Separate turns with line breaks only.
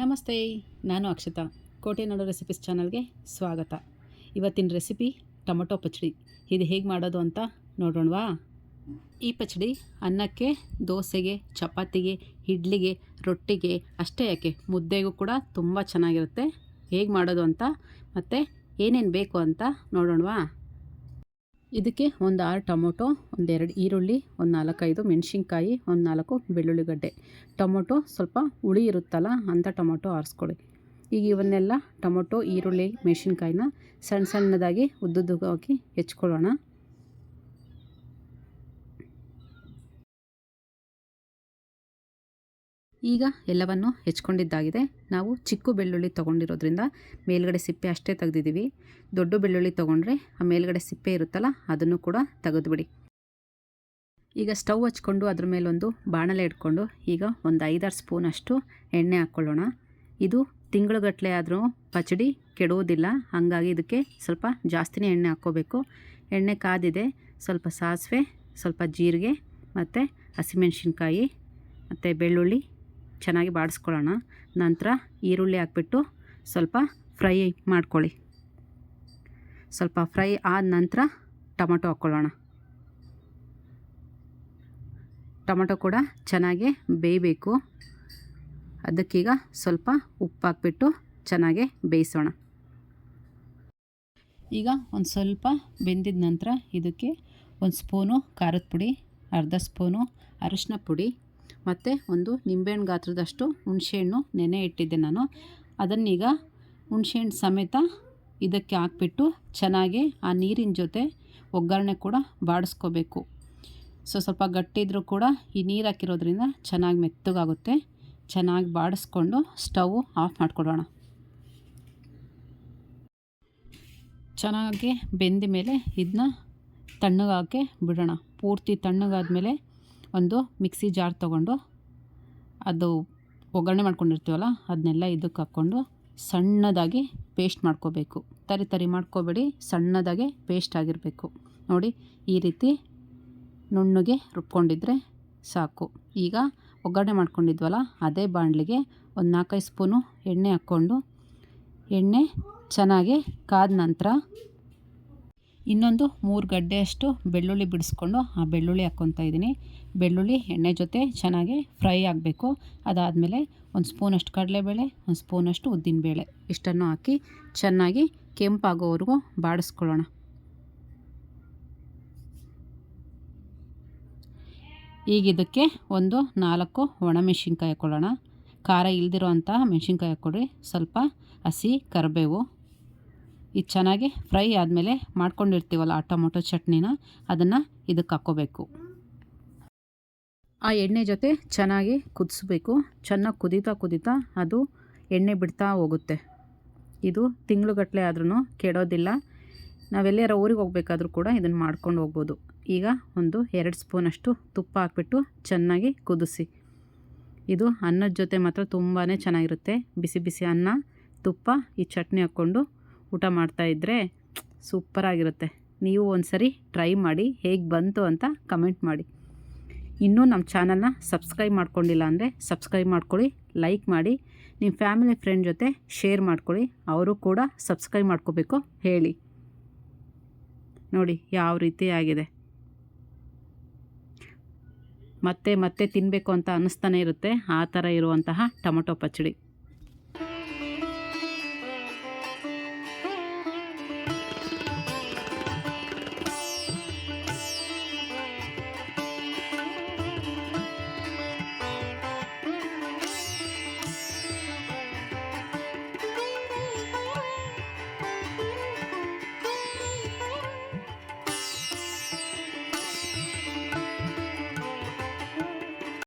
ನಮಸ್ತೆ, ನಾನು ಅಕ್ಷತಾ. ಕೋಟೆನಾಡು ರೆಸಿಪೀಸ್ ಚಾನಲ್ಗೆ ಸ್ವಾಗತ. ಇವತ್ತಿನ ರೆಸಿಪಿ ಟೊಮೊಟೊ ಪಚಡಿ. ಇದು ಹೇಗೆ ಮಾಡೋದು ಅಂತ ನೋಡೋಣವಾ? ಈ ಪಚಡಿ ಅನ್ನಕ್ಕೆ, ದೋಸೆಗೆ, ಚಪಾತಿಗೆ, ಇಡ್ಲಿಗೆ, ರೊಟ್ಟಿಗೆ, ಅಷ್ಟೇ ಯಾಕೆ? ಮುದ್ದೆಗೂ ಕೂಡ ತುಂಬ ಚೆನ್ನಾಗಿರುತ್ತೆ. ಹೇಗೆ ಮಾಡೋದು ಅಂತ ಮತ್ತು ಏನೇನು ಬೇಕು ಅಂತ ನೋಡೋಣವಾ? ಇದಕ್ಕೆ ಒಂದು ಆರು ಟೊಮೊಟೊ ಒಂದೆರಡು ಈರುಳ್ಳಿ, ಒಂದು ನಾಲ್ಕೈದು ಮೆಣಸಿನ್ಕಾಯಿ, ಒಂದು ನಾಲ್ಕು ಬೆಳ್ಳುಳ್ಳಿ ಗಡ್ಡೆ ಟೊಮೊಟೊ ಸ್ವಲ್ಪ ಹುಳಿ ಇರುತ್ತಲ್ಲ ಅಂಥ ಟೊಮೊಟೊ ಆರಿಸ್ಕೊಳ್ಳಿ. ಈಗ ಇವನ್ನೆಲ್ಲ ಟೊಮೊಟೊ, ಈರುಳ್ಳಿ, ಮೆಣಸಿನ್ಕಾಯಿನ ಸಣ್ಣ ಸಣ್ಣದಾಗಿ ಉದ್ದುದ್ದಾಗಿ ಹೆಚ್ಕೊಳ್ಳೋಣ. ಈಗ ಎಲ್ಲವನ್ನು ಹೆಚ್ಕೊಂಡಿದ್ದಾಗಿದೆ. ನಾವು ಚಿಕ್ಕ ಬೆಳ್ಳುಳ್ಳಿ ತೊಗೊಂಡಿರೋದ್ರಿಂದ ಮೇಲ್ಗಡೆ ಸಿಪ್ಪೆ ಅಷ್ಟೇ ತೆಗೆದಿದ್ದೀವಿ. ದೊಡ್ಡ ಬೆಳ್ಳುಳ್ಳಿ ತೊಗೊಂಡ್ರೆ ಆ ಮೇಲ್ಗಡೆ ಸಿಪ್ಪೆ ಇರುತ್ತಲ್ಲ, ಅದನ್ನು ಕೂಡ ತೆಗೆದುಬಿಡಿ. ಈಗ ಸ್ಟವ್ ಹಚ್ಕೊಂಡು ಅದ್ರ ಮೇಲೊಂದು ಬಾಣಲೆ ಇಟ್ಕೊಂಡು ಈಗ ಒಂದು ಐದಾರು ಸ್ಪೂನಷ್ಟು ಎಣ್ಣೆ ಹಾಕ್ಕೊಳ್ಳೋಣ. ಇದು ತಿಂಗಳುಗಟ್ಟಲೆ ಆದರೂ ಪಚಡಿ ಕೆಡುವುದಿಲ್ಲ ಹಾಗಾಗಿ ಇದಕ್ಕೆ ಸ್ವಲ್ಪ ಜಾಸ್ತಿನೇ ಎಣ್ಣೆ ಹಾಕ್ಕೋಬೇಕು. ಎಣ್ಣೆ ಕಾದಿದೆ, ಸ್ವಲ್ಪ ಸಾಸಿವೆ, ಸ್ವಲ್ಪ ಜೀರಿಗೆ ಮತ್ತು ಹಸಿಮೆಣ್ಸಿನ್ಕಾಯಿ ಮತ್ತು ಬೆಳ್ಳುಳ್ಳಿ ಚೆನ್ನಾಗಿ ಬಾಡಿಸ್ಕೊಳ್ಳೋಣ. ನಂತರ ಈರುಳ್ಳಿ ಹಾಕ್ಬಿಟ್ಟು ಸ್ವಲ್ಪ ಫ್ರೈ ಮಾಡ್ಕೊಳ್ಳಿ. ಸ್ವಲ್ಪ ಫ್ರೈ ಆದ ನಂತರ ಟೊಮೊಟೊ ಹಾಕ್ಕೊಳ್ಳೋಣ. ಟೊಮೊಟೊ ಕೂಡ ಚೆನ್ನಾಗಿ ಬೇಯಬೇಕು. ಅದಕ್ಕೀಗ ಸ್ವಲ್ಪ ಉಪ್ಪು ಹಾಕ್ಬಿಟ್ಟು ಚೆನ್ನಾಗಿ ಬೇಯಿಸೋಣ. ಈಗ ಒಂದು ಸ್ವಲ್ಪ ಬೆಂದಿದ ನಂತರ ಇದಕ್ಕೆ ಒಂದು ಸ್ಪೂನು ಖಾರದ ಪುಡಿ, ಅರ್ಧ ಸ್ಪೂನು ಅರಿಶಿನ ಪುಡಿ ಮತ್ತು ಒಂದು ನಿಂಬೆಹಣ್ಣು ಗಾತ್ರದಷ್ಟು ಹುಣಸೆಹಣ್ಣು ನೆನೆ ಇಟ್ಟಿದ್ದೆ ನಾನು. ಅದನ್ನೀಗ ಹುಣಸೆಹಣ್ಣು ಸಮೇತ ಇದಕ್ಕೆ ಹಾಕ್ಬಿಟ್ಟು ಚೆನ್ನಾಗಿ ಆ ನೀರಿನ ಜೊತೆ ಒಗ್ಗರಣೆ ಕೂಡ ಬಾಡಿಸ್ಕೋಬೇಕು. ಸೊ, ಸ್ವಲ್ಪ ಗಟ್ಟಿದ್ರೂ ಕೂಡ ಈ ನೀರು ಹಾಕಿರೋದ್ರಿಂದ ಚೆನ್ನಾಗಿ ಮೆತ್ತಗಾಗುತ್ತೆ. ಚೆನ್ನಾಗಿ ಬಾಡಿಸ್ಕೊಂಡು ಸ್ಟವ್ ಆಫ್ ಮಾಡಿಕೊಡೋಣ. ಚೆನ್ನಾಗಿ ಬೆಂದ ಮೇಲೆ ಇದನ್ನ ತಣ್ಣಗಾಕೆ ಬಿಡೋಣ. ಪೂರ್ತಿ ತಣ್ಣಗಾದ್ಮೇಲೆ ಒಂದು ಮಿಕ್ಸಿ ಜಾರ್ ತೊಗೊಂಡು ಅದು ಒಗ್ಗರಣೆ ಮಾಡ್ಕೊಂಡಿರ್ತೀವಲ್ಲ, ಅದನ್ನೆಲ್ಲ ಇದಕ್ಕೆ ಹಾಕ್ಕೊಂಡು ಸಣ್ಣದಾಗಿ ಪೇಸ್ಟ್ ಮಾಡ್ಕೋಬೇಕು. ತರಿ ತರಿ ಮಾಡ್ಕೋಬೇಡಿ, ಸಣ್ಣದಾಗೆ ಪೇಸ್ಟ್ ಆಗಿರಬೇಕು. ನೋಡಿ, ಈ ರೀತಿ ನುಣ್ಣಗೆ ರುಬ್ಕೊಂಡಿದ್ರೆ ಸಾಕು. ಈಗ ಒಗ್ಗರಣೆ ಮಾಡ್ಕೊಂಡಿದ್ವಲ್ಲ, ಅದೇ ಬಾಣಲಿಗೆ ಒಂದು ನಾಲ್ಕೈದು ಸ್ಪೂನು ಎಣ್ಣೆ ಹಾಕ್ಕೊಂಡು, ಎಣ್ಣೆ ಚೆನ್ನಾಗಿ ಕಾದ ನಂತರ ಇನ್ನೊಂದು ಮೂರು ಗಡ್ಡೆಯಷ್ಟು ಬೆಳ್ಳುಳ್ಳಿ ಬಿಡಿಸ್ಕೊಂಡು ಆ ಬೆಳ್ಳುಳ್ಳಿ ಹಾಕ್ಕೊತಾ ಇದ್ದೀನಿ. ಬೆಳ್ಳುಳ್ಳಿ ಎಣ್ಣೆ ಜೊತೆ ಚೆನ್ನಾಗಿ ಫ್ರೈ ಆಗಬೇಕು. ಅದಾದಮೇಲೆ ಒಂದು ಸ್ಪೂನಷ್ಟು ಕಡಲೆಬೇಳೆ, ಒಂದು ಸ್ಪೂನಷ್ಟು ಉದ್ದಿನಬೇಳೆ ಇಷ್ಟನ್ನು ಹಾಕಿ ಚೆನ್ನಾಗಿ ಕೆಂಪಾಗೋವರೆಗೂ ಬಾಡಿಸ್ಕೊಳ್ಳೋಣ. ಈಗ ಇದಕ್ಕೆ ಒಂದು ನಾಲ್ಕು ಒಣಮೆಣಸಿನ್ಕಾಯಿ ಹಾಕ್ಕೊಳ್ಳೋಣ. ಖಾರ ಇಲ್ದಿರೋ ಅಂಥ ಮೆಣಸಿನ್ಕಾಯಿ ಹಾಕ್ಕೊಡ್ರಿ ಸ್ವಲ್ಪ ಹಸಿ ಕರಿಬೇವು. ಇದು ಚೆನ್ನಾಗಿ ಫ್ರೈ ಆದಮೇಲೆ ಮಾಡ್ಕೊಂಡಿರ್ತೀವಲ್ಲ ಆ ಟೊಮೊಟೊ ಚಟ್ನಿನ, ಅದನ್ನು ಇದಕ್ಕೆ ಹಾಕ್ಕೋಬೇಕು. ಆ ಎಣ್ಣೆ ಜೊತೆ ಚೆನ್ನಾಗಿ ಕುದಿಸ್ಬೇಕು. ಚೆನ್ನಾಗಿ ಕುದೀತಾ ಕುದೀತಾ ಅದು ಎಣ್ಣೆ ಬಿಡ್ತಾ ಹೋಗುತ್ತೆ. ಇದು ತಿಂಗಳುಗಟ್ಟಲೆ ಆದ್ರೂ ಕೆಡೋದಿಲ್ಲ. ನಾವೆಲ್ಲರ ಊರಿಗೆ ಹೋಗ್ಬೇಕಾದ್ರೂ ಕೂಡ ಇದನ್ನು ಮಾಡ್ಕೊಂಡು ಹೋಗ್ಬೋದು. ಈಗ ಒಂದು ಎರಡು ಸ್ಪೂನಷ್ಟು ತುಪ್ಪ ಹಾಕ್ಬಿಟ್ಟು ಚೆನ್ನಾಗಿ ಕುದಿಸಿ. ಇದು ಅನ್ನದ ಜೊತೆ ಮಾತ್ರ ತುಂಬಾ ಚೆನ್ನಾಗಿರುತ್ತೆ. ಬಿಸಿ ಬಿಸಿ ಅನ್ನ, ತುಪ್ಪ, ಈ ಚಟ್ನಿ ಹಾಕ್ಕೊಂಡು ಊಟ ಮಾಡ್ತಾಯಿದ್ರೆ ಸೂಪರಾಗಿರುತ್ತೆ ನೀವು ಒಂದು ಸರಿ ಟ್ರೈ ಮಾಡಿ, ಹೇಗೆ ಬಂತು ಅಂತ ಕಮೆಂಟ್ ಮಾಡಿ. ಇನ್ನೂ ನಮ್ಮ ಚಾನಲ್ನ ಸಬ್ಸ್ಕ್ರೈಬ್ ಮಾಡ್ಕೊಂಡಿಲ್ಲ ಅಂದರೆ ಸಬ್ಸ್ಕ್ರೈಬ್ ಮಾಡ್ಕೊಳ್ಳಿ, ಲೈಕ್ ಮಾಡಿ, ನಿಮ್ಮ ಫ್ಯಾಮಿಲಿ ಫ್ರೆಂಡ್ ಜೊತೆ ಶೇರ್ ಮಾಡ್ಕೊಳ್ಳಿ, ಅವರು ಕೂಡ ಸಬ್ಸ್ಕ್ರೈಬ್ ಮಾಡ್ಕೋಬೇಕು ಹೇಳಿ. ನೋಡಿ ಯಾವ ರೀತಿ ಆಗಿದೆ. ಮತ್ತೆ ಮತ್ತೆ ತಿನ್ನಬೇಕು ಅಂತ ಅನ್ನಿಸ್ತಾನೆ ಇರುತ್ತೆ, ಆ ಥರ ಇರುವಂತಹ ಟೊಮೊಟೊ ಪಚ್ಚಡಿ